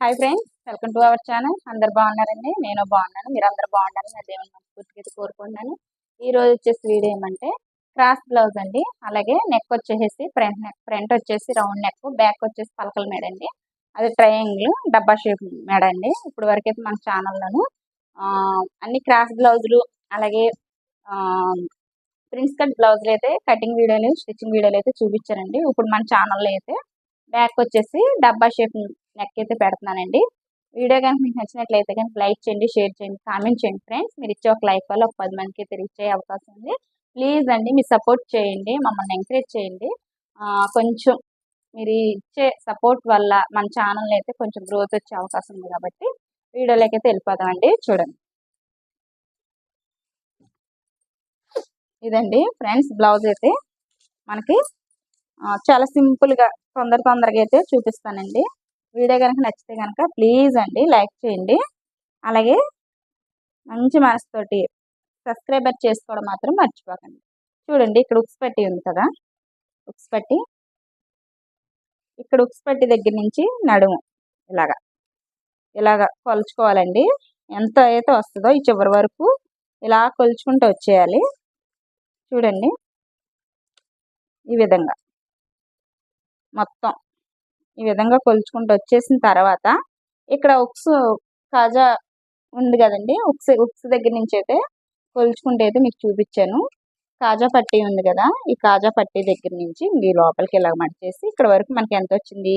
Hi friends welcome to our channel అందరు బాగున్నారండి? నేను బాగున్నాను. మీరు అందరు బాగున్నారని నా దేవుని మనస్ఫూర్తిగా అయితే కోరుకుంటున్నాను. ఈ రోజు వచ్చేసి వీడియో ఏమంటే క్రాస్ బ్లౌజ్ అండి. అలాగే నెక్ వచ్చేసి ఫ్రంట్ నెక్ ఫ్రంట్ వచ్చేసి రౌండ్ నెక్ బ్యాక్ వచ్చేసి పలకల మేడ అండి. అది ట్రయాంగిల్ డబ్బా షేప్ మేడ అండి. ఇప్పుడు వరకైతే మన ఛానల్లోను అన్ని క్రాస్ బ్లౌజులు అలాగే ప్రిన్స్ కట్ బ్లౌజులు అయితే కటింగ్ వీడియోలు స్టిచ్చింగ్ వీడియోలు అయితే చూపించారండి. ఇప్పుడు మన ఛానల్లో అయితే బ్యాక్ వచ్చేసి డబ్బా షేప్ నెక్ అయితే పెడుతున్నానండి. వీడియో కనుక మీకు నచ్చినట్లయితే కనుక లైక్ చేయండి షేర్ చేయండి కామెంట్ చేయండి ఫ్రెండ్స్. మీరు ఇచ్చే ఒక లైక్ వల్ల ఒక పది మందికి అయితే రీచ్ అయ్యే అవకాశం ఉంది. ప్లీజ్ అండి మీరు సపోర్ట్ చేయండి మమ్మల్ని ఎంకరేజ్ చేయండి. కొంచెం మీరు ఇచ్చే సపోర్ట్ వల్ల మన ఛానల్ అయితే కొంచెం గ్రోత్ వచ్చే అవకాశం ఉంది కాబట్టి వీడియోలోకి అయితే వెళ్ళిపోదామండి చూడండి. ఇదండి ఫ్రెండ్స్ బ్లౌజ్ అయితే మనకి చాలా సింపుల్గా తొందర తొందరగా అయితే చూపిస్తానండి. వీడియో కనుక నచ్చితే కనుక ప్లీజ్ అండి లైక్ చేయండి. అలాగే మంచి మనసుతోటి సబ్స్క్రైబర్ చేసుకోవడం మాత్రం మర్చిపోకండి. చూడండి ఇక్కడ ఉక్స్ పట్టి ఉంది కదా. ఉక్స్ పట్టి ఇక్కడ ఉక్స్ పట్టి దగ్గర నుంచి నడుము ఇలాగా. ఇలాగ కొలుచుకోవాలండి. ఎంత అయితే వస్తుందో ఈ చివరి వరకు ఇలా కొలుచుకుంటూ వచ్చేయాలి. చూడండి ఈ విధంగా మొత్తం ఈ విధంగా కొలుచుకుంటూ వచ్చేసిన తర్వాత ఇక్కడ ఉక్స్ కాజా ఉంది కదండి ఉక్స్ ఉక్స్ దగ్గర నుంచి అయితే కొలుచుకుంటే అయితే మీకు చూపించాను. కాజా పట్టీ ఉంది కదా ఈ కాజా పట్టీ దగ్గర నుంచి ఈ లోపలికి ఇలా మడిచేసి ఇక్కడ వరకు మనకి ఎంత వచ్చింది?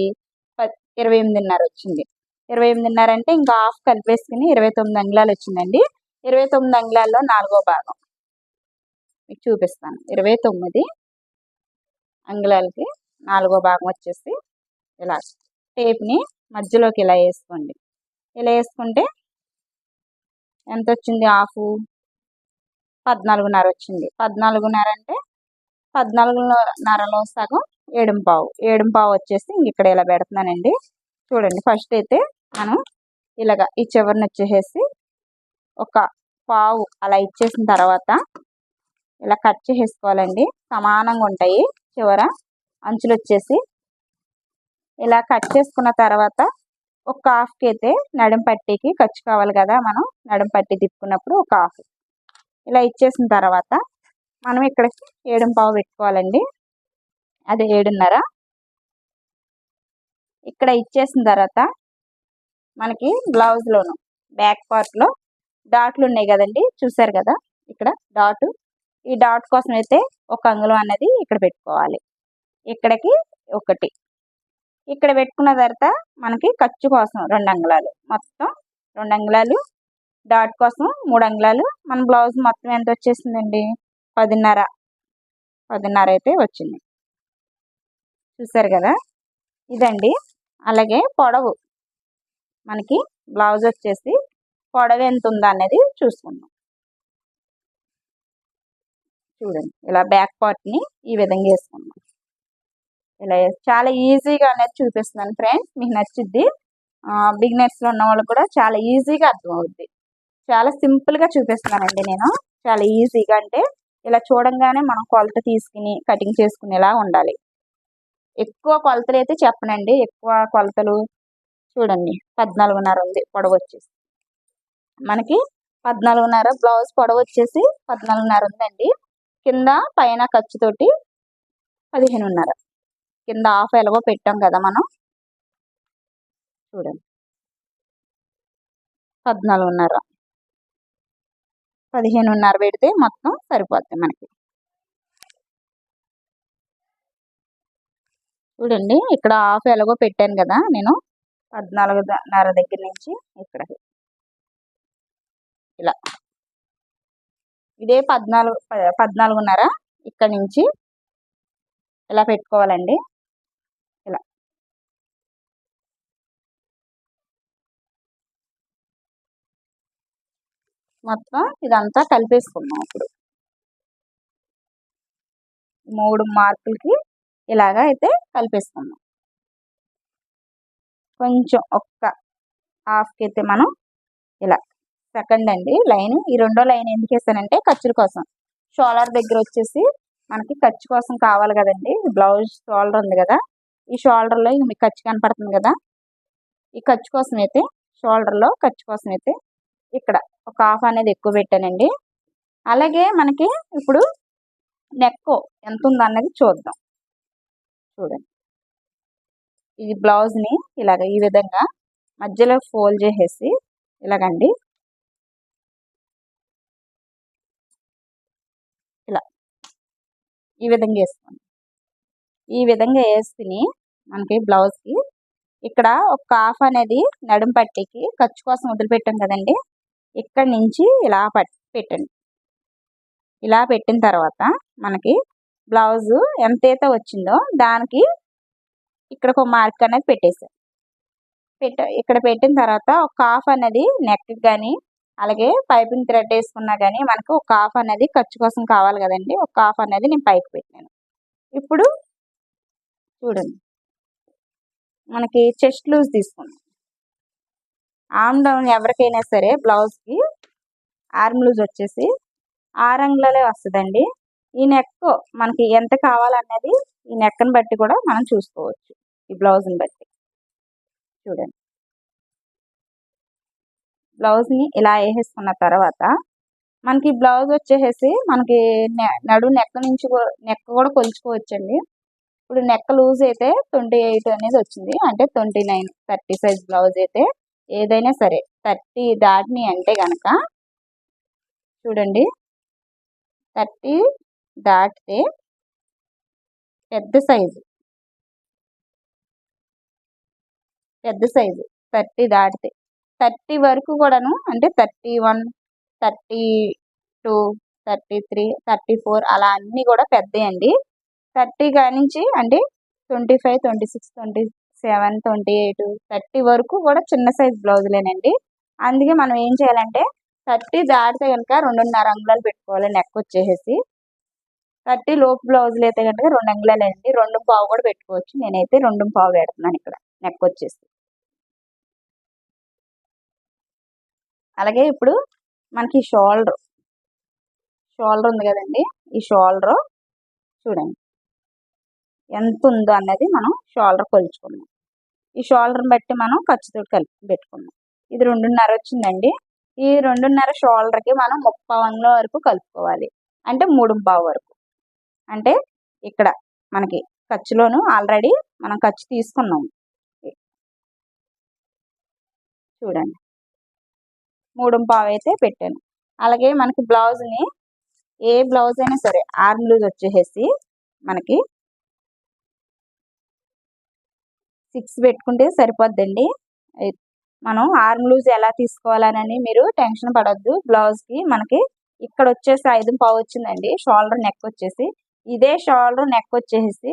ఇరవై ఎనిమిదిన్నర వచ్చింది. ఇరవై ఎనిమిదిన్నర అంటే ఇంకా హాఫ్ కలిపేసుకుని ఇరవై తొమ్మిది అంగుళాలు వచ్చిందండి. ఇరవై తొమ్మిది అంగుళాల్లో నాలుగో భాగం. మీకు చూపిస్తాను. ఇరవై తొమ్మిది అంగుళాలకి నాలుగో భాగం వచ్చేసి ఇలా టేప్ని మధ్యలోకి ఇలా వేసుకోండి. ఇలా వేసుకుంటే ఎంత వచ్చింది హాఫ్ పద్నాలుగున్నర వచ్చింది. పద్నాలుగున్నర అంటే పద్నాలుగున్నరలో సగం ఏడుంపావు. ఏడుంపావు వచ్చేసి ఇక్కడ ఇలా పెడుతున్నానండి. చూడండి ఫస్ట్ అయితే మనం ఇలాగ ఈ చివరిని వచ్చేసేసి ఒక పావు అలా ఇచ్చేసిన తర్వాత ఇలా కట్ చేసేసుకోవాలండి. సమానంగా ఉంటాయి. చివర అంచులు వచ్చేసి ఇలా కట్ చేసుకున్న తర్వాత ఒక హాఫ్కి అయితే నడుం పట్టీకి ఖర్చు కావాలి కదా మనం. నడుం పట్టి తిప్పుకున్నప్పుడు ఒక హాఫ్ ఇలా ఇచ్చేసిన తర్వాత మనం ఇక్కడికి ఏడు పావు పెట్టుకోవాలండి. అది ఏడున్నర. ఇక్కడ ఇచ్చేసిన తర్వాత మనకి బ్లౌజ్లోను బ్యాక్ పార్ట్లో డాట్లు ఉన్నాయి కదండి. చూసారు కదా? ఇక్కడ డాట్ ఈ డాట్ కోసం అయితే ఒక అంగుళం అనేది ఇక్కడ పెట్టుకోవాలి. ఇక్కడికి ఒకటి. ఇక్కడ పెట్టుకున్న తర్వాత మనకి ఖర్చు కోసం రెండు అంగుళాలు. మొత్తం రెండు అంగుళాలు. డాట్ కోసం మూడు అంగుళాలు. మన బ్లౌజ్ మొత్తం ఎంత వచ్చేసిందండి? పదిన్నర. పదిన్నర అయితే వచ్చింది. చూసారు కదా? ఇదండి. అలాగే పొడవు. మనకి బ్లౌజ్ వచ్చేసి పొడవు ఎంత ఉందా అనేది చూసుకుందాం. చూడండి. ఇలా బ్యాక్ పార్ట్ని ఈ విధంగా వేసుకుందాం. ఇలా చాలా ఈజీగా అనేది చూపిస్తున్నాను ఫ్రెండ్స్ మీకు నచ్చిద్ది. బిగినర్స్లో ఉన్న వాళ్ళు కూడా చాలా ఈజీగా అర్థమవుద్ది. చాలా సింపుల్గా చూపిస్తున్నానండి నేను. చాలా ఈజీగా అంటే ఇలా చూడంగానే మనం కొలత తీసుకుని కటింగ్ చేసుకునేలా ఉండాలి. ఎక్కువ కొలతలు అయితే చెప్పనండి. ఎక్కువ కొలతలు చూడండి. పద్నాలుగున్నర ఉంది పొడవు వచ్చేసి. మనకి పద్నాలుగున్నర బ్లౌజ్ పొడవు వచ్చేసి పద్నాలుగున్నర ఉందండి. కింద పైన ఖర్చుతోటి పదిహేనున్నర. కింద హాఫ్ ఎలాగో పెట్టాం కదా మనం. చూడండి. పద్నాలుగున్నర. పదిహేనున్నర పెడితే మొత్తం సరిపోద్ది మనకి. చూడండి ఇక్కడ హాఫ్ ఎలాగో పెట్టాను కదా నేను. పద్నాలుగున్నర దగ్గర నుంచి ఇక్కడ ఇలా. ఇదే పద్నాలుగు పద్నాలుగున్నర ఇక్కడ నుంచి. ఇలా పెట్టుకోవాలండి. మొత్తం ఇదంతా కలిపేసుకున్నాం ఇప్పుడు. మూడు మార్కులకి ఇలాగా అయితే కలిపేసుకున్నాం కొంచెం ఒక్క హాఫ్కి అయితే మనం ఇలా సెకండ్ అండి లైన్. ఈ రెండో లైన్ ఎందుకు వేసానంటే ఖర్చుల కోసం. షోలర్ దగ్గర వచ్చేసి మనకి ఖర్చు కోసం కావాలి కదండి. బ్లౌజ్ షోల్డర్ ఉంది కదా. ఈ షోల్డర్లో మీకు ఖర్చు కనపడుతుంది కదా. ఈ ఖర్చు కోసం అయితే షోల్డర్లో ఖర్చు కోసం అయితే ఇక్కడ ఒక హాఫ్ అనేది ఎక్కువ పెట్టానండి. అలాగే మనకి ఇప్పుడు నెక్ ఎంత ఉందో అన్నది చూద్దాం. చూడండి. ఈ బ్లౌజ్ని ఇలాగ ఈ విధంగా మధ్యలో ఫోల్డ్ చేసేసి ఇలాగండి. ఇలా. ఈ విధంగా వేసుకోండి. ఈ విధంగా వేసుకుని మనకి బ్లౌజ్కి ఇక్కడ ఒక కాఫ్ అనేది నడుం పట్టికి ఖర్చు కోసం వదిలిపెట్టాం కదండి. ఇక్కడ నుంచి ఇలా పెట్టండి. ఇలా పెట్టిన తర్వాత మనకి బ్లౌజు ఎంతైతే వచ్చిందో దానికి ఇక్కడ ఒక మార్క్ అనేది పెట్టేసాం పెట్ట ఇక్కడ పెట్టిన తర్వాత ఒక హాఫ్ అనేది నెక్ కానీ అలాగే పైపింగ్ థ్రెడ్ వేసుకున్నా కానీ మనకు ఒక హాఫ్ అనేది ఖర్చు కోసం కావాలి కదండి. ఒక హాఫ్ అనేది నేను పైకి పెట్టాను. ఇప్పుడు చూడండి. మనకి చెస్ట్ లూజ్ తీసుకున్నాం ఆమ్ డౌన్ ఎవరికైనా సరే బ్లౌజ్కి ఆర్మ్ లూజ్ వచ్చేసి ఆరు వస్తుందండి. ఈ నెక్ మనకి ఎంత కావాలన్నది ఈ నెక్ని బట్టి కూడా మనం చూసుకోవచ్చు. ఈ బ్లౌజ్ని బట్టి. చూడండి. బ్లౌజ్ని ఇలా వేసేసుకున్న తర్వాత మనకి బ్లౌజ్ వచ్చేసి మనకి నడు నెక్ నుంచి నెక్ కూడా కొలుచుకోవచ్చండి. ఇప్పుడు నెక్ లూజ్ అయితే ట్వంటీ ఎయిట్ అనేది వచ్చింది. అంటే twenty nine thirty size blouse అయితే ఏదైనా సరే థర్టీ దాటిని అంటే కనుక చూడండి. థర్టీ దాటితే పెద్ద సైజు. పెద్ద సైజు థర్టీ దాటితే. థర్టీ వరకు కూడాను అంటే thirty one thirty two thirty three thirty four అలా అన్నీ కూడా పెద్దయండి థర్టీ కానించి అంటే twenty five twenty six twenty seven twenty eight thirty వరకు కూడా చిన్న సైజ్ బ్లౌజులేనండి. అందుకే మనం ఏం చేయాలంటే థర్టీ దాటితే కనుక రెండున్నర అంగుళాలు పెట్టుకోవాలి నెక్ వచ్చేసి థర్టీ లోపు బ్లౌజులు అయితే కనుక రెండు అంగుళాలు అండి రెండు పావు కూడా పెట్టుకోవచ్చు. నేనైతే రెండు పావు పెడుతున్నాను ఇక్కడ నెక్ వచ్చేసి. అలాగే ఇప్పుడు మనకి షోల్డర్ షోల్డర్ ఉంది కదండి ఈ షోల్డర్ చూడండి. ఎంత ఉందో అన్నది మనం షోల్డర్ కొలుచుకున్నాం ఈ షోల్డర్ని బట్టి మనం ఖర్చుతో కలిపి పెట్టుకున్నాం ఇది రెండున్నర వచ్చిందండి. ఈ రెండున్నర షోల్డర్కి మనం ముప్పై వందల వరకు కలుపుకోవాలి. అంటే మూడు పావు వరకు. అంటే ఇక్కడ మనకి ఖర్చులోను ఆల్రెడీ మనం ఖర్చు తీసుకున్నాం. చూడండి. మూడు పావు అయితే పెట్టాను. అలాగే మనకి బ్లౌజ్ని ఏ బ్లౌజ్ అయినా సరే ఆర్మ్ లూజ్ వచ్చేసి మనకి సిక్స్ పెట్టుకుంటే సరిపోద్దండి. మనం ఆర్మ్ లూజ్ ఎలా తీసుకోవాలని మీరు టెన్షన్ పడొద్దు. బ్లౌజ్కి మనకి ఇక్కడ వచ్చేసి ఐదు పావు వచ్చిందండి. షోల్డర్ నెక్ వచ్చేసి ఇదే షోల్డర్ నెక్ వచ్చేసి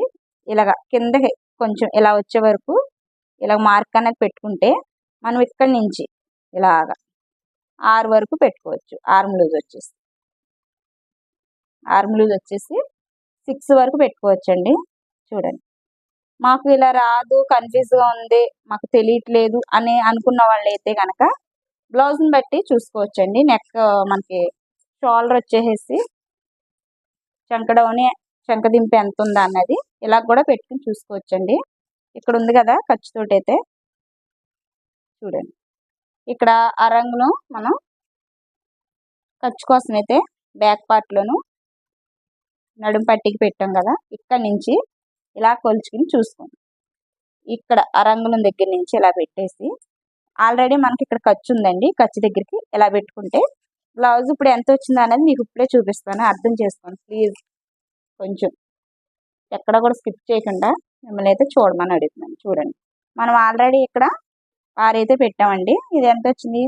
ఇలాగ కిందకి కొంచెం ఇలా వచ్చే వరకు ఇలా మార్క్ అనేది పెట్టుకుంటే మనం ఇక్కడి నుంచి ఇలాగ ఆరు వరకు పెట్టుకోవచ్చు. ఆర్మ్ లూజ్ వచ్చేసి. ఆర్మ్ లూజ్ వచ్చేసి సిక్స్ వరకు పెట్టుకోవచ్చండి. చూడండి. మాకు ఇలా రాదు కన్ఫ్యూజ్గా ఉంది మాకు తెలియట్లేదు అని అనుకున్న వాళ్ళు అయితే కనుక బ్లౌజ్ని బట్టి చూసుకోవచ్చండి. నెక్ మనకి షోల్డర్ వచ్చేసి చంకడౌని చంకదింపు ఎంత ఉందా అన్నది ఇలా కూడా పెట్టుకుని చూసుకోవచ్చండి. ఇక్కడ ఉంది కదా ఖర్చుతోటి అయితే చూడండి. ఇక్కడ ఆ రంగును మనం ఖర్చు కోసం అయితే బ్యాక్ పార్ట్లోను నడుం పట్టికి పెట్టాం కదా ఇక్కడ నుంచి ఇలా కొలుచుకుని చూసుకోండి. ఇక్కడ రంగులం దగ్గర నుంచి ఇలా పెట్టేసి ఆల్రెడీ మనకి ఇక్కడ ఖర్చు ఉందండి. ఖర్చు దగ్గరికి ఇలా పెట్టుకుంటే బ్లౌజ్ ఇప్పుడు ఎంత వచ్చింది అనేది మీకు ఇప్పుడే చూపిస్తాను. అర్థం చేసుకోండి ప్లీజ్. కొంచెం ఎక్కడ కూడా స్కిప్ చేయకుండా మిమ్మల్ని అయితే చూడమని అడుగుతున్నాను. చూడండి. మనం ఆల్రెడీ ఇక్కడ ఆరైతే పెట్టామండి. ఇది ఎంత వచ్చింది?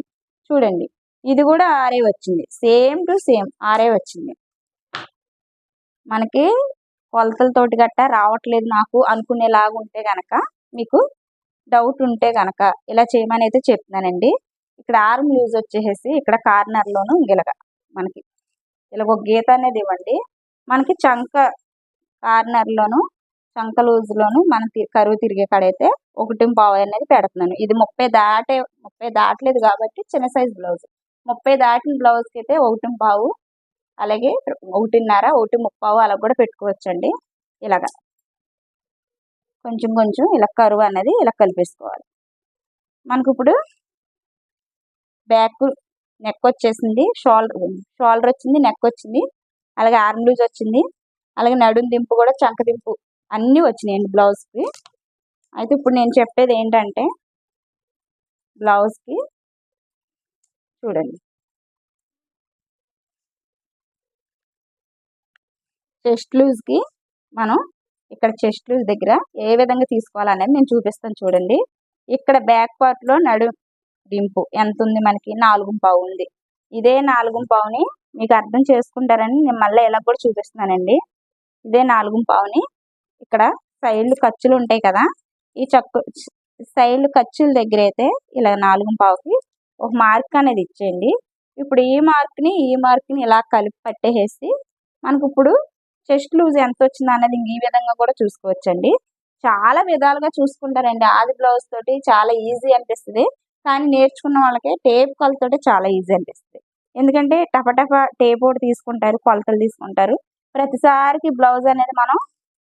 చూడండి. ఇది కూడా ఆరే వచ్చింది. సేమ్ టు సేమ్ ఆరే వచ్చింది. మనకి కొలతలతోటి గట్టా రావట్లేదు నాకు అనుకునేలాగా ఉంటే గనక మీకు డౌట్ ఉంటే గనక ఇలా చేయమని అయితే చెప్తున్నానండి. ఇక్కడ ఆర్మ్ యూజ్ వచ్చేసి ఇక్కడ కార్నర్లోను ఇలాగ మనకి. ఇలాగ ఒక గీత అనేది ఇవ్వండి. మనకి చంక కార్నర్లోను చంక లూజ్లోను మన కరువు తిరిగే కాడైతే ఒకటి పావు అనేది పెడుతున్నాను. ఇది ముప్పై దాటే ముప్పై దాటలేదు కాబట్టి చిన్న సైజ్ బ్లౌజ్ ముప్పై దాటిన బ్లౌజ్కి అయితే ఒకటి పావు అలాగే ఒకటిన్నర ఒకటి ముప్పావు అలా కూడా పెట్టుకోవచ్చండి. ఇలాగా. కొంచెం కొంచెం ఇలా కరువు అనేది ఇలా కలిపేసుకోవాలి. మనకు ఇప్పుడు బ్యాక్ నెక్ వచ్చేసింది షోల్డర్ షోల్డర్ వచ్చింది నెక్ వచ్చింది అలాగే ఆర్మ్ లూజ్ వచ్చింది అలాగే నడుం దింపు కూడా చంక దింపు అన్నీ వచ్చినాయండి బ్లౌజ్కి. అయితే ఇప్పుడు నేను చెప్పేది ఏంటంటే బ్లౌజ్కి చూడండి. చెస్ట్ లూజ్కి మనం ఇక్కడ చెస్ట్ లూజ్ దగ్గర ఏ విధంగా తీసుకోవాలనేది నేను చూపిస్తాను చూడండి. ఇక్కడ బ్యాక్ పార్ట్లో నడు దింపు ఎంత ఉంది మనకి? నాలుగు పావు ఉంది ఇదే నాలుగు పావుని మీకు అర్థం చేసుకుంటారని నేను మళ్ళీ ఇలా కూడా చూపిస్తున్నానండి. ఇదే నాలుగు పావుని ఇక్కడ సైడ్లు ఖర్చులు ఉంటాయి కదా? ఈ చక్కు సైడ్లు ఖర్చుల దగ్గర అయితే ఇలా నాలుగు పావుకి ఒక మార్క్ అనేది ఇచ్చేయండి. ఇప్పుడు ఈ మార్క్ని ఈ మార్క్ని ఇలా కలిపి పట్టేసి మనకి ఇప్పుడు చెస్ట్ లూజ్ ఎంత వచ్చిందో అనేది ఈ విధంగా కూడా చూసుకోవచ్చండి. చాలా విధాలుగా చూసుకుంటారండి. ఆది బ్లౌజ్ తోటి చాలా ఈజీ అనిపిస్తుంది. కానీ నేర్చుకున్న వాళ్ళకి టేప్ కొలతోటి చాలా ఈజీ అనిపిస్తుంది. ఎందుకంటే టపటప టేప్ ఒకటి తీసుకుంటారు కొలతలు తీసుకుంటారు. ప్రతిసారికి బ్లౌజ్ అనేది మనం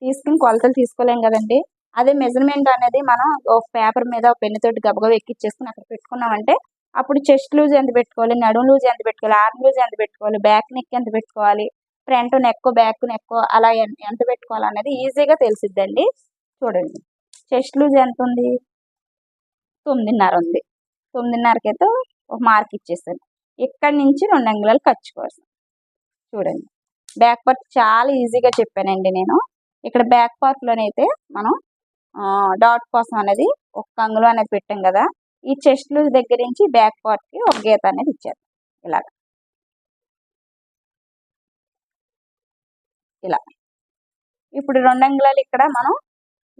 తీసుకుని కొలతలు తీసుకోలేం కదండి. అదే మెజర్మెంట్ అనేది మనం ఒక పేపర్ మీద ఒక పెన్ను తోటి గబగబా ఎక్కిచ్చేసుకుని అక్కడ పెట్టుకున్నామంటే అప్పుడు చెస్ట్ లూజ్ ఎంత పెట్టుకోవాలి నడుము లూజ్ ఎంత పెట్టుకోవాలి ఆర్మ్ లూజ్ ఎంత పెట్టుకోవాలి బ్యాక్ నెక్ ఎంత పెట్టుకోవాలి ఫ్రంట్ నెక్ బ్యాక్ నెక్ అలా ఎంత పెట్టుకోవాలి అనేది ఈజీగా తెలిసిద్దండి. చూడండి. చెస్ట్ లూజ్ ఎంత ఉంది తొమ్మిదిన్నర ఉంది. తొమ్మిదిన్నరకి అయితే ఒక మార్క్ ఇచ్చేసాను. ఇక్కడి నుంచి రెండు అంగుళాలు ఖర్చు చూడండి. బ్యాక్ పార్ట్ చాలా ఈజీగా చెప్పానండి నేను. ఇక్కడ బ్యాక్ పార్ట్లోనైతే మనం డాట్ కోసం అనేది ఒక అంగుళం అనేది పెట్టాం కదా. ఈ చెస్ట్ లూజ్ దగ్గర నుంచి బ్యాక్ పార్ట్కి ఒక గీత అనేది ఇచ్చారు. ఇలాగ. ఇలా. ఇప్పుడు రెండు అంగుళాలు ఇక్కడ మనం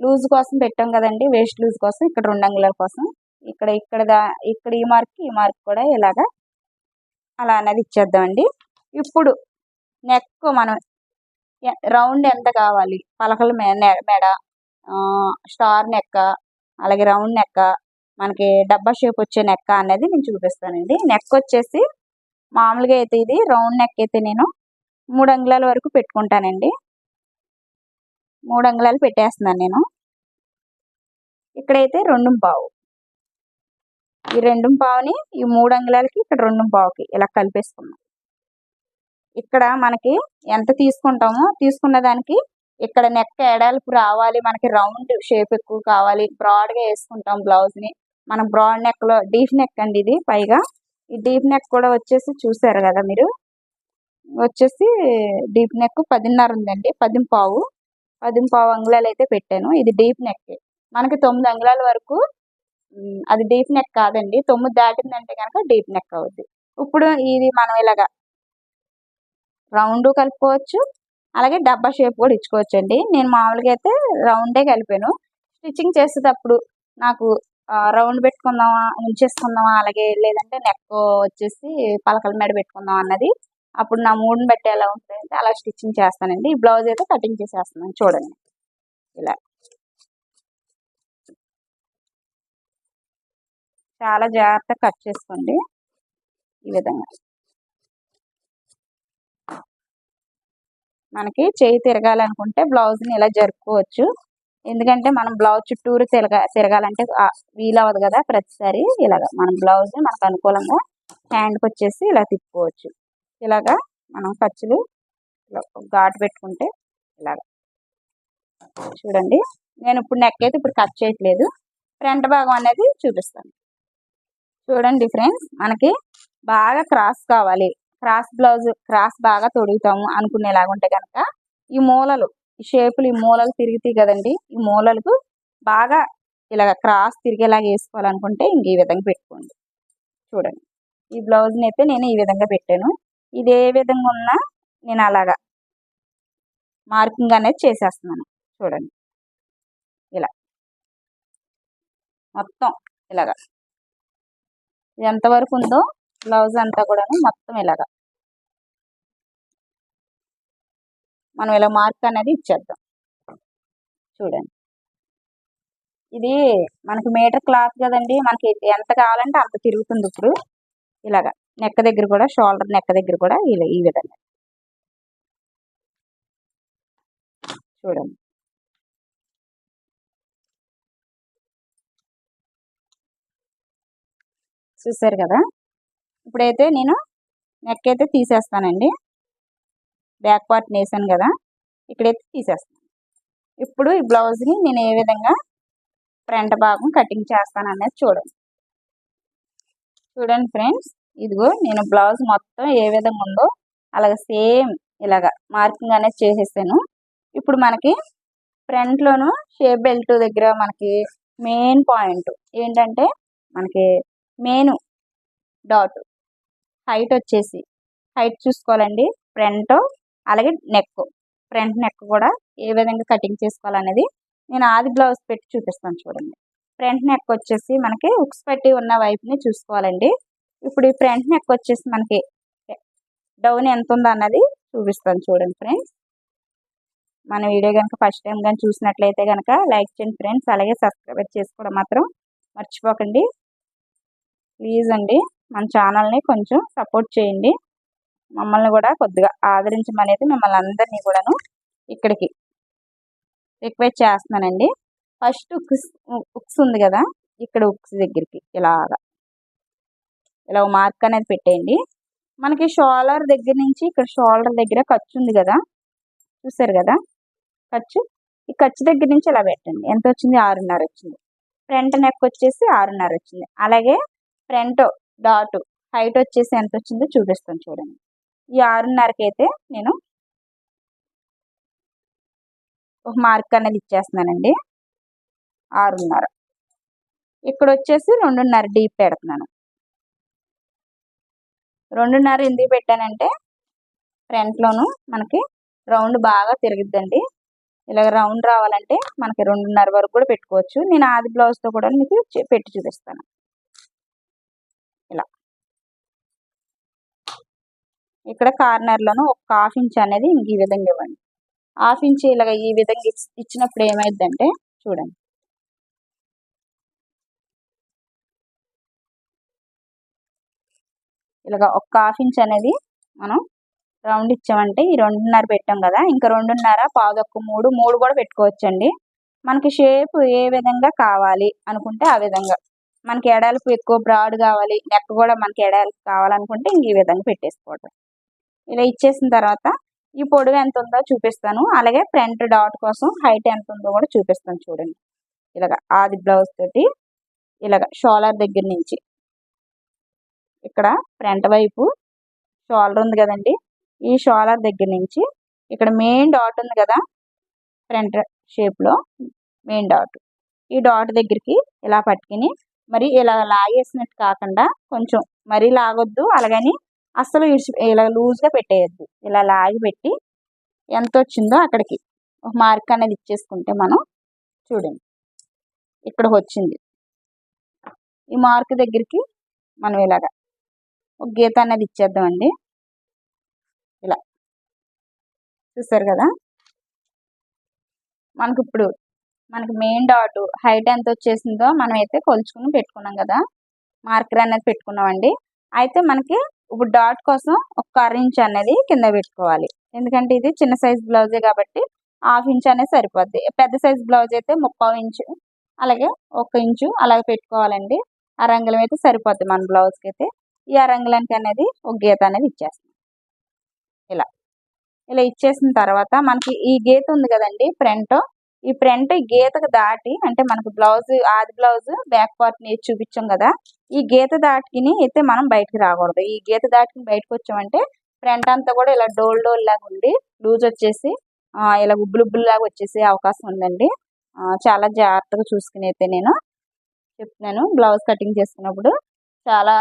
లూజ్ కోసం పెట్టాం కదండి వేస్ట్ లూజ్ కోసం ఇక్కడ రెండు అంగుళాల కోసం. ఇక్కడ ఇక్కడ దా ఇక్కడ ఈ మార్క్ ఈ మార్క్ కూడా ఇలాగా అలా అనేది ఇచ్చేద్దామండి. ఇప్పుడు నెక్ మనం రౌండ్ ఎంత కావాలి? పలకల మెడ స్టార్ నెక్క అలాగే రౌండ్ నెక్క మనకి డబ్బా షేప్ వచ్చే నెక్క అనేది నేను చూపిస్తానండి. నెక్ వచ్చేసి మామూలుగా అయితే ఇది రౌండ్ నెక్ అయితే నేను మూడు అంగుళాల వరకు పెట్టుకుంటానండి. మూడు అంగుళాలు పెట్టేస్తున్నాను నేను. ఇక్కడైతే రెండు పావు. ఈ రెండు పావుని ఈ మూడు అంగుళాలకి ఇక్కడ రెండు పావుకి ఇలా కలిపేసుకున్నాం ఇక్కడ మనకి ఎంత తీసుకుంటామో తీసుకున్న దానికి ఇక్కడ నెక్ ఎడల్పు రావాలి మనకి రౌండ్ షేప్ ఎక్కువ కావాలి బ్రాడ్గా వేసుకుంటాం బ్లౌజ్ని. మనం బ్రాడ్ నెక్లో డీప్ నెక్ అండి ఇది పైగా. ఈ డీప్ నెక్ కూడా వచ్చేసి చూసారు కదా మీరు? వచ్చేసి డీప్ నెక్ పదిన్నర ఉందండి పదింపావు పావు. పావు అంగుళాలు అయితే పెట్టాను. ఇది డీప్ నెక్. మనకి తొమ్మిది అంగుళాల వరకు అది డీప్ నెక్ కాదండి. తొమ్మిది దాటిందంటే కనుక డీప్ నెక్ అవుద్ది. ఇప్పుడు ఇది మనం ఇలాగా రౌండ్ కలుపుకోవచ్చు. అలాగే డబ్బా షేప్ కూడా ఇచ్చుకోవచ్చు అండి నేను మామూలుగా అయితే రౌండే కలిపాను. స్టిచ్చింగ్ చేసేటప్పుడు నాకు రౌండ్ పెట్టుకుందామా ఉంచేసుకుందామా అలాగే లేదంటే నెక్ వచ్చేసి పలకల మీద పెట్టుకుందాం అన్నది అప్పుడు నా మూడుని బట్టి ఎలా ఉంటుందంటే అలా స్టిచ్చింగ్ చేస్తానండి. ఈ బ్లౌజ్ అయితే కటింగ్ చేసేస్తున్నాను చూడండి. ఇలా. చాలా జాగ్రత్తగా కట్ చేసుకోండి. ఈ విధంగా. మనకి చేయి తిరగాలనుకుంటే బ్లౌజ్ని ఇలా జరుపుకోవచ్చు. ఎందుకంటే మనం బ్లౌజ్ చుట్టూరు తిరగా తిరగాలంటే వీలవదు కదా ప్రతిసారి. ఇలాగ మనం బ్లౌజ్ మనకు అనుకూలంగా హ్యాండ్కి వచ్చేసి ఇలా తిప్పుకోవచ్చు. ఇలాగా మనం ఖర్చులు ఘాటు పెట్టుకుంటే ఇలాగ. చూడండి నేను ఇప్పుడు నెక్ అయితే ఇప్పుడు కట్ చేయట్లేదు. ఫ్రంట్ భాగం అనేది చూపిస్తాను. చూడండి ఫ్రెండ్స్ మనకి బాగా క్రాస్ కావాలి. క్రాస్ బ్లౌజ్ క్రాస్ బాగా తొడుగుతాము అనుకునేలాగా ఉంటే కనుక ఈ మూలలు ఈ షేపులు ఈ మూలలు తిరుగుతాయి కదండి. ఈ మూలలకు బాగా ఇలాగ క్రాస్ తిరిగేలాగా వేసుకోవాలనుకుంటే ఇంక ఈ విధంగా పెట్టుకోండి. చూడండి ఈ బ్లౌజ్ని అయితే నేను ఈ విధంగా పెట్టాను. ఇది ఏ విధంగా ఉన్నా నేను అలాగా మార్కింగ్ అనేది చేసేస్తున్నాను. చూడండి. ఇలా. మొత్తం ఇలాగా. ఎంతవరకు ఉందో బ్లౌజ్ అంతా కూడా మొత్తం ఇలాగా. మనం ఇలా మార్క్ అనేది ఇచ్చేద్దాం. చూడండి. ఇది మనకి మీటర్ క్లాత్ కదండి. మనకి ఎంత కావాలంటే అంత తిరుగుతుంది ఇప్పుడు. ఇలాగా. నెక్క దగ్గర కూడా షోల్డర్ నెక్క దగ్గర కూడా ఇలా ఈ విధంగా. చూడండి. చూసారు కదా? ఇప్పుడైతే నేను నెక్ అయితే తీసేస్తానండి. బ్యాక్ పార్ట్ నేసాను కదా? ఇక్కడైతే తీసేస్తాను. ఇప్పుడు ఈ బ్లౌజ్ని నేను ఏ విధంగా ఫ్రంట్ భాగం కటింగ్ చేస్తాను అనేది చూడండి. చూడండి ఫ్రెండ్స్. ఇదిగో నేను బ్లౌజ్ మొత్తం ఏ విధంగా ఉందో అలాగ సేమ్ ఇలాగా మార్కింగ్ అనేది చేసేసాను. ఇప్పుడు మనకి ఫ్రంట్లోను షేప్ బెల్ట్ దగ్గర మనకి మెయిన్ పాయింట్ ఏంటంటే మనకి మెయిన్ డాట్ హైట్ వచ్చేసి హైట్ చూసుకోవాలండి ఫ్రంట్ అలాగే నెక్ ఫ్రంట్ నెక్ కూడా ఏ విధంగా కటింగ్ చేసుకోవాలనేది నేను ఆది బ్లౌజ్ పెట్టి చూపిస్తాను చూడండి. ఫ్రంట్ నెక్ వచ్చేసి మనకి ఉక్స్ పెట్టి ఉన్న వైపుని చూసుకోవాలండి. ఇప్పుడు ఈ ఫ్రంట్ నెక్ వచ్చేసి మనకి డౌన్ ఎంత ఉందో అన్నది చూపిస్తాను చూడండి ఫ్రెండ్స్. మన వీడియో కనుక ఫస్ట్ టైం కానీ చూసినట్లయితే కనుక లైక్ చేయండి ఫ్రెండ్స్. అలాగే సబ్స్క్రైబ్ చేసుకోవడం మాత్రం మర్చిపోకండి. ప్లీజ్ అండి మన ఛానల్ని కొంచెం సపోర్ట్ చేయండి. మమ్మల్ని కూడా కొద్దిగా ఆదరించమనేది మిమ్మల్ని అందరినీ కూడాను ఇక్కడికి రిక్వెస్ట్ చేస్తున్నానండి. ఫస్ట్ ఉక్స్ ఉక్స్ ఉంది కదా ఇక్కడ ఉక్స్ దగ్గరికి ఇలాగా. ఇలా మార్క్ అనేది పెట్టేయండి. మనకి షోల్డర్ దగ్గర నుంచి ఇక్కడ షోల్డర్ దగ్గర ఖర్చు ఉంది కదా? చూసారు కదా? ఖర్చు? ఈ ఖర్చు దగ్గర నుంచి ఇలా పెట్టండి. ఎంత వచ్చింది? ఆరున్నర వచ్చింది. ఫ్రంట్ నెక్ వచ్చేసి ఆరున్నర వచ్చింది. అలాగే ఫ్రంట్ డాట్ హైట్ వచ్చేసి ఎంత వచ్చిందో చూపిస్తాను చూడండి. ఈ ఆరున్నరకి అయితే నేను ఒక మార్క్ అనేది ఇచ్చేస్తున్నానండి. ఆరున్నర. ఇక్కడ వచ్చేసి రెండున్నర డీప్ పెడుతున్నాను. రెండున్నర ఎందుకు పెట్టానంటే ఫ్రంట్లోను మనకి రౌండ్ బాగా తిరిగిద్దండి. ఇలా రౌండ్ రావాలంటే మనకి రెండున్నర వరకు కూడా పెట్టుకోవచ్చు. నేను ఆది బ్లౌజ్తో కూడా మీకు పెట్టి చూపిస్తాను. ఇలా. ఇక్కడ కార్నర్లోను ఒక హాఫ్ ఇంచ్ అనేది ఇంక ఈ విధంగా ఇవ్వండి. హాఫ్ ఇంచ్ ఇలాగ ఈ విధంగా ఇచ్చినప్పుడు ఏమైందంటే చూడండి. ఇలాగ ఒక హాఫ్ ఇంచ్ అనేది మనం రౌండ్ ఇచ్చామంటే ఈ రెండున్నర పెట్టాం కదా ఇంకా రెండున్నర పాదొక్క మూడు మూడు కూడా పెట్టుకోవచ్చండి. మనకి షేప్ ఏ విధంగా కావాలి అనుకుంటే ఆ విధంగా. మనకి ఎడల్పు ఎక్కువ బ్రాడ్ కావాలి నెక్ కూడా మనకి ఎడల్పు కావాలనుకుంటే ఇంక ఈ విధంగా పెట్టేసుకోవటం. ఇలా ఇచ్చేసిన తర్వాత ఈ పొడవు ఎంత ఉందో చూపిస్తాను. అలాగే ఫ్రంట్ డాట్ కోసం హైట్ ఎంత ఉందో కూడా చూపిస్తాను చూడండి. ఇలాగ ఆది బ్లౌజ్ తోటి ఇలాగ షోలర్ దగ్గర నుంచి ఇక్కడ ఫ్రంట్ వైపు షోల్డర్ ఉంది కదండి. ఈ షోలర్ దగ్గర నుంచి ఇక్కడ మెయిన్ డాట్ ఉంది కదా ఫ్రంట్ షేప్లో మెయిన్ డాట్. ఈ డాట్ దగ్గరికి ఇలా పట్టుకుని మరి ఇలా లాగేసినట్టు కాకుండా కొంచెం మరీ లాగొద్దు అలాగని అస్సలు ఇలా లూజ్గా పెట్టేయద్దు. ఇలా లాగి పెట్టి ఎంత వచ్చిందో అక్కడికి ఒక మార్క్ అనేది ఇచ్చేసుకుంటే మనం చూడండి. ఇక్కడ వచ్చింది. ఈ మార్క్ దగ్గరికి మనం ఇలాగా ఒక గీత అనేది ఇచ్చేద్దామండి. ఇలా. చూస్తారు కదా? మనకి ఇప్పుడు మనకి మెయిన్ డాట్ హైట్ ఎంత వచ్చేసిందో మనం అయితే కొలుచుకుని పెట్టుకున్నాం కదా? మార్కర్ అనేది పెట్టుకున్నామండి. అయితే మనకి ఇప్పుడు డాట్ కోసం ఒక అర ఇంచ్ అనేది కింద పెట్టుకోవాలి. ఎందుకంటే ఇది చిన్న సైజ్ బ్లౌజే కాబట్టి హాఫ్ ఇంచ్ అనేది సరిపోద్ది. పెద్ద సైజ్ బ్లౌజ్ అయితే ముప్పావు ఇంచు అలాగే ఒక ఇంచు అలాగే పెట్టుకోవాలండి. ఆ రంగులం అయితే సరిపోద్ది మన బ్లౌజ్కి అయితే. ఈ అరంగులానికి అనేది ఒక గీత అనేది ఇచ్చేస్తాం. ఇలా. ఇలా ఇచ్చేసిన తర్వాత మనకి ఈ గీత ఉంది కదండి ఫ్రంట్. ఈ ఫ్రంట్ గీతకు దాటి అంటే మనకు బ్లౌజ్ ఆది బ్లౌజ్ బ్యాక్ పార్ట్ని చూపించాం కదా ఈ గీత దాటిని అయితే మనం బయటకు రాకూడదు. ఈ గీత దాటికి బయటకు వచ్చామంటే ఫ్రంట్ అంతా కూడా ఇలా డోల్ డోల్ లాగా ఉండి లూజ్ వచ్చేసి ఇలా ఉబ్బులు లాగా వచ్చేసే అవకాశం ఉందండి. చాలా జాగ్రత్తగా చూసుకుని అయితే నేను చెప్తున్నాను. బ్లౌజ్ కటింగ్ చేసుకున్నప్పుడు చాలా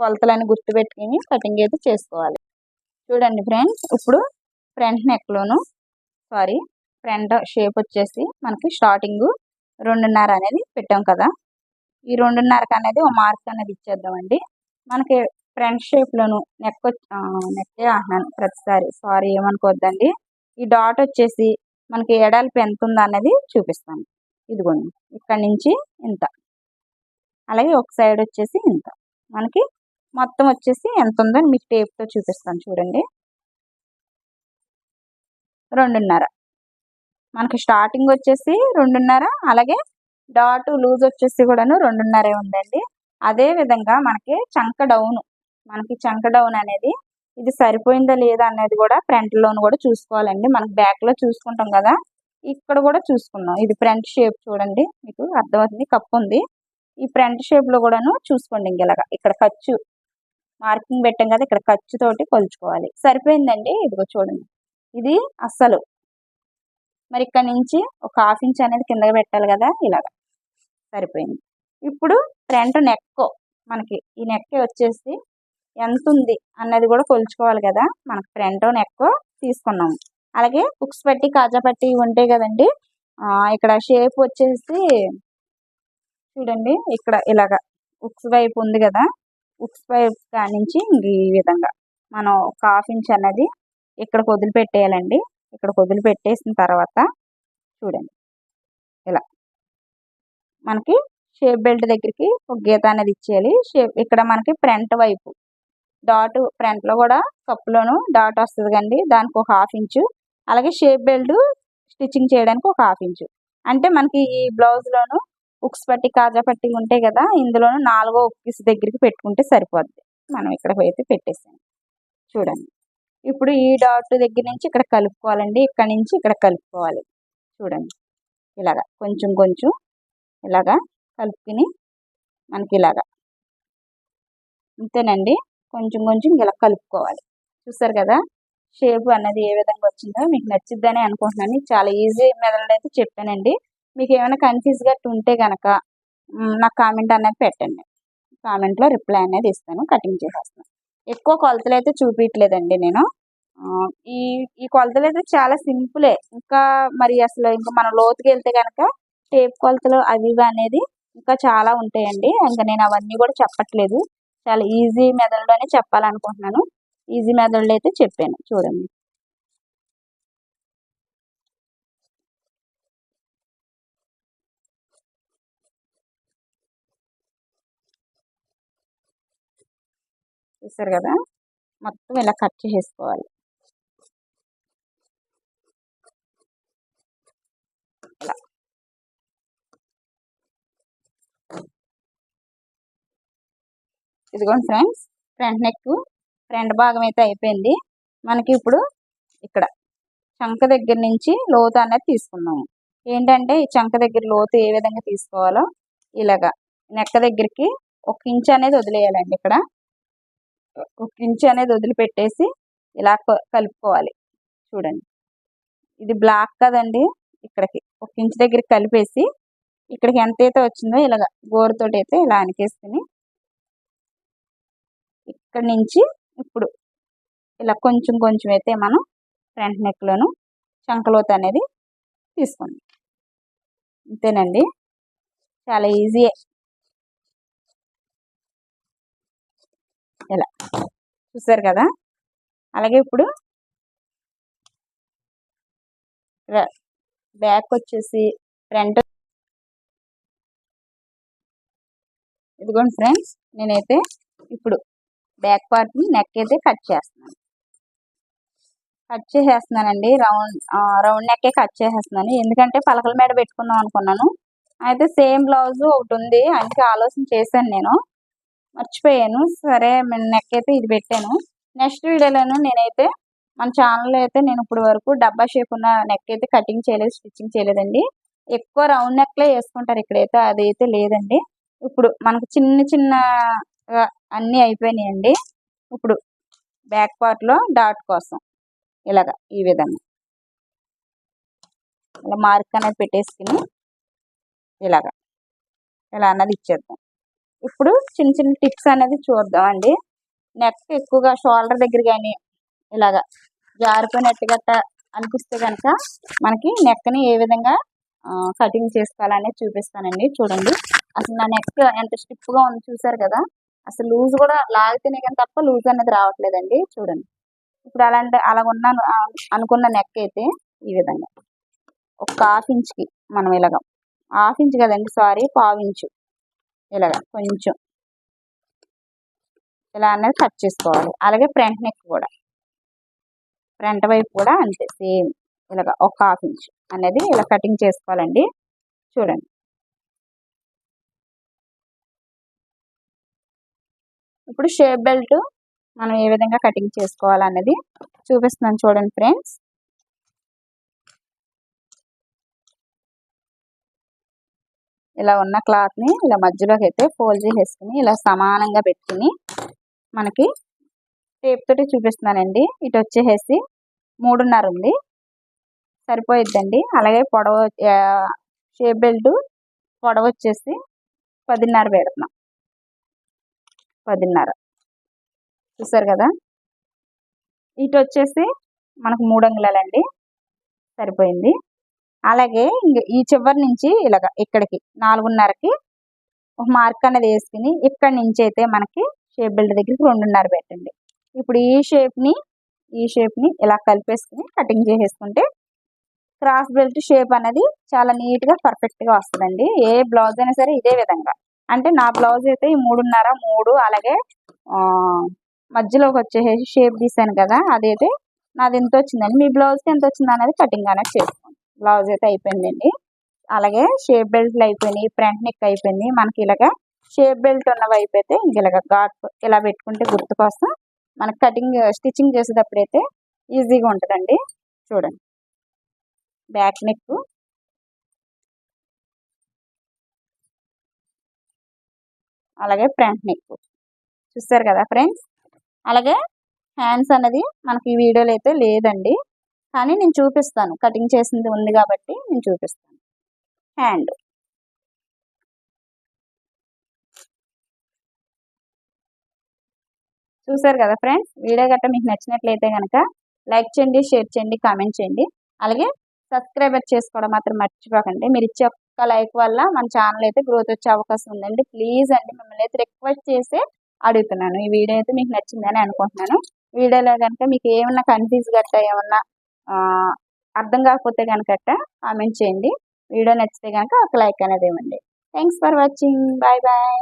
కొలతలని గుర్తుపెట్టుకుని కటింగ్ అయితే చేసుకోవాలి. చూడండి ఫ్రెండ్స్ ఇప్పుడు ఫ్రంట్ నెక్లోను సారీ ఫ్రంట్ షేప్ వచ్చేసి మనకి స్టార్టింగ్ రెండున్నర అనేది పెట్టాం కదా. ఈ రెండున్నరకు అనేది ఒక మార్క్ అనేది ఇచ్చేద్దామండి. మనకి ఫ్రంట్ షేప్లోను నెక్ నెక్కే అంటున్నాను ప్రతిసారి సారీ ఏమనుకోవద్దండి ఈ డాట్ వచ్చేసి మనకి ఎడల్పు ఎంత ఉందనేది అనేది చూపిస్తాను. ఇదిగోండి ఇక్కడ నుంచి ఇంత. అలాగే ఒక సైడ్ వచ్చేసి ఇంత. మనకి మొత్తం వచ్చేసి ఎంత ఉందో మీకు టేప్తో చూపిస్తాను చూడండి. రెండున్నర. మనకి స్టార్టింగ్ వచ్చేసి రెండున్నర అలాగే డాట్ లూజ్ వచ్చేసి కూడాను రెండున్నరే ఉందండి. అదే విధంగా మనకి చంక డౌన్ మనకి చంక డౌన్ అనేది ఇది సరిపోయిందా లేదా అనేది కూడా ఫ్రంట్లోను కూడా చూసుకోవాలండి. మనకి బ్యాక్లో చూసుకుంటాం కదా ఇక్కడ కూడా చూసుకున్నాం. ఇది ఫ్రంట్ షేప్ చూడండి మీకు అర్థమవుతుంది కప్పు ఉంది ఈ ఫ్రంట్ షేప్లో కూడాను చూసుకోండి ఇంకెలాగా ఇక్కడ ఖర్చు మార్కింగ్ పెట్టాం కదా ఇక్కడ ఖర్చుతోటి కొలుచుకోవాలి. సరిపోయిందండి? ఇదిగో చూడండి. ఇది అస్సలు. మరి ఇక్కడ నుంచి ఒక హాఫ్ ఇంచ్ అనేది కిందకి పెట్టాలి కదా ఇలాగ. సరిపోయింది. ఇప్పుడు ఫ్రంట్ నెక్ మనకి ఈ నెక్ వచ్చేసి ఎంత ఉంది అన్నది కూడా కొలుచుకోవాలి కదా మనకి ఫ్రంట్ నెక్ తీసుకున్నాము అలాగే బుక్స్ పట్టి కాజా పట్టి ఉంటాయి కదండి ఇక్కడ షేప్ వచ్చేసి చూడండి ఇక్కడ ఇలాగ ఉక్స్ వైపు ఉంది కదా ఉక్స్ పైప్ కానించి ఈ విధంగా మనం ఒక హాఫ్ ఇంచ్ అనేది ఇక్కడికి వదిలిపెట్టేయాలండి. ఇక్కడికి వదిలిపెట్టేసిన తర్వాత చూడండి. ఇలా. మనకి షేప్ బెల్ట్ దగ్గరికి ఒక గీత అనేది ఇచ్చేయాలి. షేప్ ఇక్కడ మనకి ఫ్రంట్ వైపు డాట్ ఫ్రంట్లో కూడా కప్పులోను డాట్ వస్తుంది కండి. దానికి ఒక హాఫ్ ఇంచు. అలాగే షేప్ బెల్ట్ స్టిచ్చింగ్ చేయడానికి ఒక హాఫ్ ఇంచు. అంటే మనకి ఈ బ్లౌజ్లోను ఉక్స్ పట్టి కాజా పట్టి ఉంటాయి కదా ఇందులోనూ నాలుగో ఉక్కిస్ దగ్గరికి పెట్టుకుంటే సరిపోద్ది. మనం ఇక్కడికి అయితే పెట్టేసాం. చూడండి. ఇప్పుడు ఈ డాట్ దగ్గర నుంచి ఇక్కడ కలుపుకోవాలండి. ఇక్కడ నుంచి ఇక్కడ కలుపుకోవాలి. చూడండి. ఇలాగా కొంచెం కొంచెం ఇలాగా కలుపుకుని మనకి ఇలాగా. అంతేనండి కొంచెం కొంచెం ఇలా కలుపుకోవాలి. చూసారు కదా? షేప్ అన్నది ఏ విధంగా వచ్చిందో మీకు నచ్చిద్దని అనుకుంటున్నాను. చాలా ఈజీ మెథడ్ అయితే చెప్పానండి. మీకు ఏమైనా కన్ఫ్యూజ్గా ఉంటే కనుక నాకు కామెంట్ అనేది పెట్టండి. కామెంట్లో రిప్లై అనేది ఇస్తాను కటింగ్ చేసేస్తాను. ఎక్కువ కొలతలు అయితే చూపించలేదండి నేను. ఈ ఈ కొలతలు అయితే చాలా సింపులే. ఇంకా మరి అసలు ఇంకా మనం లోతుకి వెళ్తే కనుక టేప్ కొలతలు అవి ఇవి అనేది ఇంకా చాలా ఉంటాయండి. ఇంకా నేను అవన్నీ కూడా చెప్పట్లేదు. చాలా ఈజీ మెథడ్లోనే చెప్పాలనుకుంటున్నాను. ఈజీ మెథడ్లో అయితే చెప్పాను. చూడండి. చూసారు కదా? మొత్తం ఇలా కట్ చేసుకోవాలి ఇలా ఇదిగోండి ఫ్రెండ్స్ ఫ్రంట్ నెక్ ఫ్రంట్ భాగం అయితే అయిపోయింది. మనకి ఇప్పుడు ఇక్కడ చంక దగ్గర నుంచి లోతు అనేది తీసుకున్నాము. ఏంటంటే ఈ చంక దగ్గర లోతు ఏ విధంగా తీసుకోవాలో ఇలాగా. నెక్క దగ్గరికి ఒక ఇంచ్ అనేది వదిలేయాలండి ఇక్కడ. ఒక ఇంచ్ అనేది వదిలిపెట్టేసి ఇలా కలుపుకోవాలి. చూడండి. ఇది బ్లాక్ కదండి. ఇక్కడికి ఒక ఇంచ్ దగ్గరికి కలిపేసి ఇక్కడికి ఎంత అయితే వచ్చిందో ఇలా గోరుతోటి అయితే ఇలా అనికేసుకుని ఇక్కడ నుంచి ఇప్పుడు ఇలా కొంచెం కొంచెం అయితే మనం ఫ్రంట్ నెక్లోను చంకలోత అనేది తీసుకోండి. అంతేనండి చాలా ఈజీయే. ఇలా. చూసారు కదా? అలాగే ఇప్పుడు బ్యాక్ వచ్చేసి ఫ్రంట్ ఇదిగోండి ఫ్రెండ్స్ నేనైతే ఇప్పుడు బ్యాక్ పార్ట్ని నెక్ అయితే కట్ చేస్తున్నాను. కట్ చేసేస్తున్నానండి. రౌండ్ రౌండ్ నెక్కే కట్ చేసేస్తున్నాను. ఎందుకంటే పలకల మీద పెట్టుకుందాం అనుకున్నాను. అయితే సేమ్ బ్లౌజ్ ఒకటి ఉంది. అందుకే ఆలోచన చేశాను నేను. మర్చిపోయాను. సరే నెక్ అయితే ఇది పెట్టాను. నెక్స్ట్ వీడియోలోను నేనైతే మన ఛానల్లో అయితే నేను ఇప్పుడు వరకు డబ్బా షేప్ ఉన్న నెక్ అయితే కటింగ్ చేయలేదు స్టిచ్చింగ్ చేయలేదండి. ఎక్కువ రౌండ్ నెక్లే వేసుకుంటారు ఇక్కడైతే అదైతే లేదండి. ఇప్పుడు మనకు చిన్న చిన్న అన్నీ అయిపోయినాయండి. ఇప్పుడు బ్యాక్ పార్ట్లో డాట్ కోసం ఇలాగ ఈ విధంగా. ఇలా మార్క్ అనేది పెట్టేసుకుని ఇలాగ. ఇలా అన్నది ఇచ్చేద్దాం. ఇప్పుడు చిన్న చిన్న టిప్స్ అనేది చూద్దామండి. నెక్ ఎక్కువగా షోల్డర్ దగ్గర కానీ ఇలాగా జారిపోయినట్టు గట్ట అనిపిస్తే కనుక మనకి నెక్ని ఏ విధంగా కటింగ్ చేసుకోవాలనేది చూపిస్తానండి. చూడండి. అసలు నా నెక్ ఎంత స్టిప్గా ఉంది చూసారు కదా? అసలు లూజ్ కూడా లాగితేనే కానీ తప్ప లూజ్ అనేది రావట్లేదండి. చూడండి. ఇప్పుడు అలాంటి అలా ఉన్నాను అనుకున్న నెక్ అయితే ఈ విధంగా. ఒక హాఫ్ ఇంచ్కి మనం ఇలాగ. హాఫ్ ఇంచ్ కదండి సారీ పావు ఇంచు. ఇలాగ కొంచెం ఇలా అనేది కట్ చేసుకోవాలి. అలాగే ఫ్రంట్ నెక్ కూడా. ఫ్రంట్ వైపు కూడా అంతే సేమ్. ఇలాగ ఒక హాఫ్ ఇంచ్ అనేది ఇలా కటింగ్ చేసుకోవాలండి. చూడండి. ఇప్పుడు షేప్ బెల్ట్ మనం ఏ విధంగా కటింగ్ చేసుకోవాలన్నది చూపిస్తున్నాను చూడండి ఫ్రెండ్స్. ఇలా ఉన్న క్లాత్ని ఇలా మధ్యలోకి అయితే ఫోల్డ్ చేసేసుకుని ఇలా సమానంగా పెట్టుకుని మనకి టేప్ తోటి చూపిస్తున్నానండి. ఇటు వచ్చేసేసి మూడున్నర ఉంది. సరిపోయిద్దండి. అలాగే పొడవ షేప్ బెల్ట్ పొడవ వచ్చేసి పదిన్నర పెడుతున్నాం పదిన్నర. చూసారు కదా? ఇటు వచ్చేసి మనకు మూడు అంగుళాలండి. సరిపోయింది. అలాగే ఈ చివరి నుంచి ఇలాగ ఇక్కడికి నాలుగున్నరకి ఒక మార్క్ అనేది వేసుకుని ఇక్కడ నుంచి అయితే మనకి షేప్ బెల్ట్ దగ్గరికి రెండున్నర పెట్టండి. ఇప్పుడు ఈ షేప్ని ఈ షేప్ని ఇలా కలిపేసుకుని కటింగ్ చేసేసుకుంటే క్రాస్ బెల్ట్ షేప్ అనేది చాలా నీట్గా పర్ఫెక్ట్గా వస్తుందండి. ఏ బ్లౌజ్ అయినా సరే ఇదే విధంగా. అంటే నా బ్లౌజ్ అయితే ఈ మూడున్నర మూడు అలాగే మధ్యలోకి వచ్చేసి షేప్ తీసాను కదా అదైతే నాది ఎంత వచ్చిందండి మీ బ్లౌజ్కి ఎంత వచ్చింది అనేది కటింగ్ అనేది చేసుకోండి. బ్లౌజ్ అయితే అయిపోయిందండి. అలాగే షేప్ బెల్ట్లు అయిపోయినాయి ఫ్రంట్ నెక్ అయిపోయింది. మనకి ఇలాగ షేప్ బెల్ట్ ఉన్న వైపు అయితే ఇలాగ ఘాట్ ఇలా పెట్టుకుంటే గుర్తు కోసం మనకి కటింగ్ స్టిచ్చింగ్ చేసేటప్పుడు అయితే ఈజీగా ఉంటుందండి. చూడండి. Back neck. అలాగే ఫ్రంట్ నెక్. చూస్తారు కదా ఫ్రెండ్స్? అలాగే హ్యాండ్స్ అనేది మనకి ఈ వీడియోలో అయితే లేదండి. కానీ నేను చూపిస్తాను. కటింగ్ చేసింది ఉంది కాబట్టి నేను చూపిస్తాను. హ్యాండ్. చూసారు కదా ఫ్రెండ్స్? వీడియో గట్ట మీకు నచ్చినట్లయితే కనుక లైక్ చేయండి షేర్ చేయండి కామెంట్ చేయండి. అలాగే సబ్స్క్రైబర్ చేసుకోవడం మాత్రం మర్చిపోకండి. మీరు ఇచ్చే ఒక్క లైక్ వల్ల మన ఛానల్ అయితే గ్రోత్ వచ్చే అవకాశం ఉందండి. ప్లీజ్ అండి మిమ్మల్ని అయితే రిక్వెస్ట్ చేసి అడుగుతున్నాను. ఈ వీడియో అయితే మీకు నచ్చిందని అనుకుంటున్నాను. వీడియోలో కనుక మీకు ఏమన్నా కన్ఫ్యూజ్ గట్ట ఏమన్నా అర్థం కాకపోతే కనుక కామెంట్ చేయండి. వీడియో నచ్చితే కనుక ఒక లైక్ అనేది ఇవ్వండి. Thanks for watching bye bye